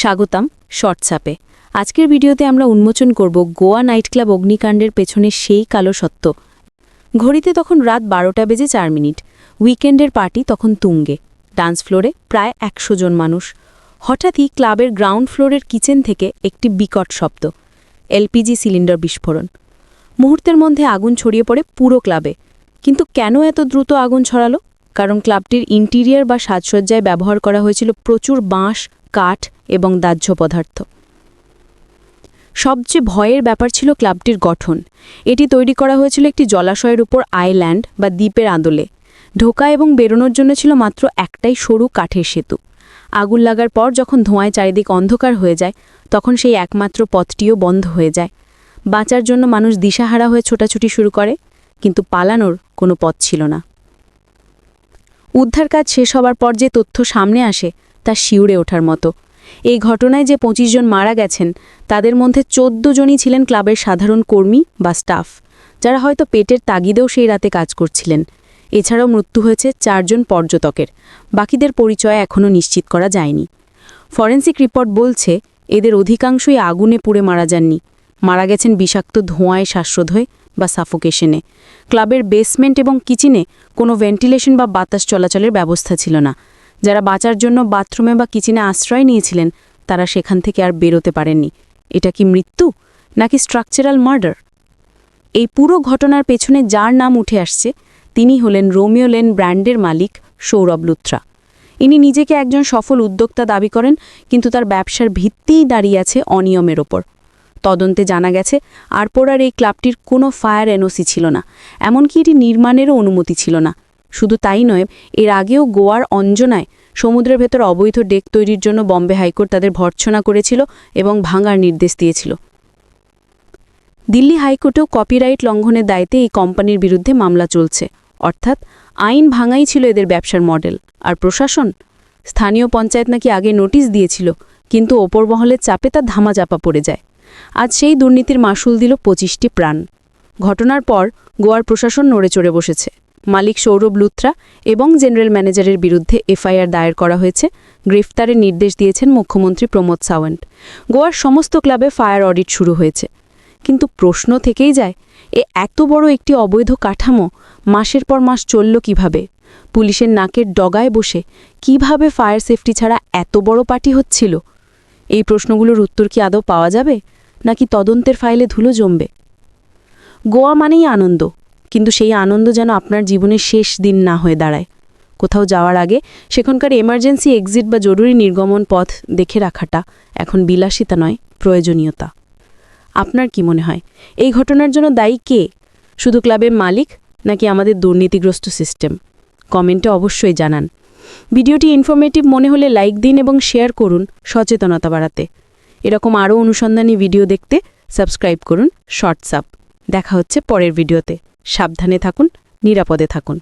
স্বাগতম শর্টসাপে। আজকের ভিডিওতে আমরা উন্মোচন করব গোয়া নাইট ক্লাব অগ্নিকাণ্ডের পেছনে সেই কালো সত্য। ঘড়িতে তখন রাত বারোটা বেজে চার মিনিট। উইকেন্ডের পার্টি তখন তুঙ্গে। ডান্স ফ্লোরে প্রায় একশো জন মানুষ। হঠাৎই ক্লাবের গ্রাউন্ড ফ্লোরের কিচেন থেকে একটি বিকট শব্দ। এলপিজি সিলিন্ডার বিস্ফোরণ। মুহূর্তের মধ্যে আগুন ছড়িয়ে পড়ে পুরো ক্লাবে। কিন্তু কেন এত দ্রুত আগুন ছড়ালো? কারণ ক্লাবটির ইন্টিরিয়ার বা সাজসজ্জায় ব্যবহার করা হয়েছিল প্রচুর বাঁশ কাঠ এবং দাহ্য পদার্থ। সবচেয়ে ভয়ের ব্যাপার ছিল ক্লাবটির গঠন। এটি তৈরি করা হয়েছিল একটি জলাশয়ের উপর আইল্যান্ড বা দ্বীপের আদলে। ঢোকা এবং বেরোনোর জন্য ছিল মাত্র একটাই সরু কাঠের সেতু। আগুন লাগার পর যখন ধোঁয়ায় চারিদিক অন্ধকার হয়ে যায়, তখন সেই একমাত্র পথটিও বন্ধ হয়ে যায়। বাঁচার জন্য মানুষ দিশাহারা হয়ে ছোটাছুটি শুরু করে, কিন্তু পালানোর কোনো পথ ছিল না। উদ্ধার কাজ শেষ হবার পর যে তথ্য সামনে আসে তা শিউরে ওঠার মতো। এই ঘটনায় যে পঁচিশ জন মারা গেছেন, তাদের মধ্যে চোদ্দ জনই ছিলেন ক্লাবের সাধারণ কর্মী বা স্টাফ, যারা হয়তো পেটের তাগিদেও সেই রাতে কাজ করছিলেন। এছাড়াও মৃত্যু হয়েছে চারজন পর্যটকের, বাকিদের পরিচয় এখনও নিশ্চিত করা যায়নি। ফরেন্সিক রিপোর্ট বলছে, এদের অধিকাংশই আগুনে পুড়ে মারা যাননি। মারা গেছেন বিষাক্ত ধোঁয়ায় শ্বাসরোধ হয়ে বা সাফোকেশনে। ক্লাবের বেসমেন্ট এবং কিচেনে কোনো ভেন্টিলেশন বা বাতাস চলাচলের ব্যবস্থা ছিল না। যারা বাঁচার জন্য বাথরুমে বা কিচেনে আশ্রয় নিয়েছিলেন, তারা সেখান থেকে আর বেরোতে পারেননি। এটা কি মৃত্যু, নাকি স্ট্রাকচারাল মার্ডার এই পুরো ঘটনার পেছনে যার নাম উঠে আসছে, তিনি হলেন রোমিও লেন ব্র্যান্ডের মালিক সৌরভ লুত্রা ইনি নিজেকে একজন সফল উদ্যোক্তা দাবি করেন, কিন্তু তার ব্যবসার ভিত্তিই দাঁড়িয়ে আছে অনিয়মের ওপর। তদন্তে জানা গেছে আরপোড়ার এই ক্লাবটির কোনো ফায়ার এনওসি ছিল না, এমনকি এটি নির্মাণেরও অনুমতি ছিল না। শুধু তাই নয়, এর আগেও গোয়ার অঞ্জনায় সমুদ্রের ভেতর অবৈধ ডেক তৈরির জন্য বম্বে হাইকোর্ট তাদের ভর্ৎসনা করেছিল এবং ভাঙার নির্দেশ দিয়েছিল। দিল্লি হাইকোর্টেও কপিরাইট লঙ্ঘনের দায়িত্বে এই কোম্পানির বিরুদ্ধে মামলা চলছে। অর্থাৎ আইন ভাঙাই ছিল এদের ব্যবসার মডেল। আর প্রশাসন? স্থানীয় পঞ্চায়েত নাকি আগে নোটিশ দিয়েছিল, কিন্তু ওপর মহলের চাপে তা ধামাচাপা পড়ে যায়। আজ সেই দুর্নীতির মাসুল দিল পঁচিশটি প্রাণ। ঘটনার পর গোয়ার প্রশাসন নড়ে চড়ে বসেছে। মালিক সৌরভ লুথ্রা এবং জেনারেল ম্যানেজারের বিরুদ্ধে এফআইআর দায়ের করা হয়েছে। গ্রেফতারের নির্দেশ দিয়েছেন মুখ্যমন্ত্রী প্রমোদ সাওয়েন্ট গোয়ার সমস্ত ক্লাবে ফায়ার অডিট শুরু হয়েছে। কিন্তু প্রশ্ন থেকেই যায়, এ এত বড় একটি অবৈধ কাঠামো মাসের পর মাস চলল কীভাবে? পুলিশের নাকের ডগায় বসে কীভাবে ফায়ার সেফটি ছাড়া এত বড় পার্টি হচ্ছিল? এই প্রশ্নগুলোর উত্তর কি আদৌ পাওয়া যাবে? নাকি তদন্তের ফাইলে ধুলো জমবে? গোয়া মানেই আনন্দ। কিন্তু সেই আনন্দ যেন আপনার জীবনের শেষ দিন না হয়ে দাঁড়ায়। কোথাও যাওয়ার আগে সেখানকার এমার্জেন্সি এক্সিট বা জরুরি নির্গমন পথ দেখে রাখাটা এখন বিলাসিতা নয়, প্রয়োজনীয়তা। আপনার কি মনে হয়, এই ঘটনার জন্য দায়ী কে? শুধু ক্লাবের মালিক নাকি আমাদের দুর্নীতিগ্রস্ত সিস্টেম কমেন্টে অবশ্যই জানান। ভিডিওটি ইনফরমেটিভ মনে হলে লাইক দিন এবং শেয়ার করুন সচেতনতা বাড়াতে। এরকম আরও অনুসন্ধানী ভিডিও দেখতে সাবস্ক্রাইব করুন শর্টসআপ দেখা হচ্ছে পরের ভিডিওতে সাবধানে থাকুন নিরাপদে থাকুন।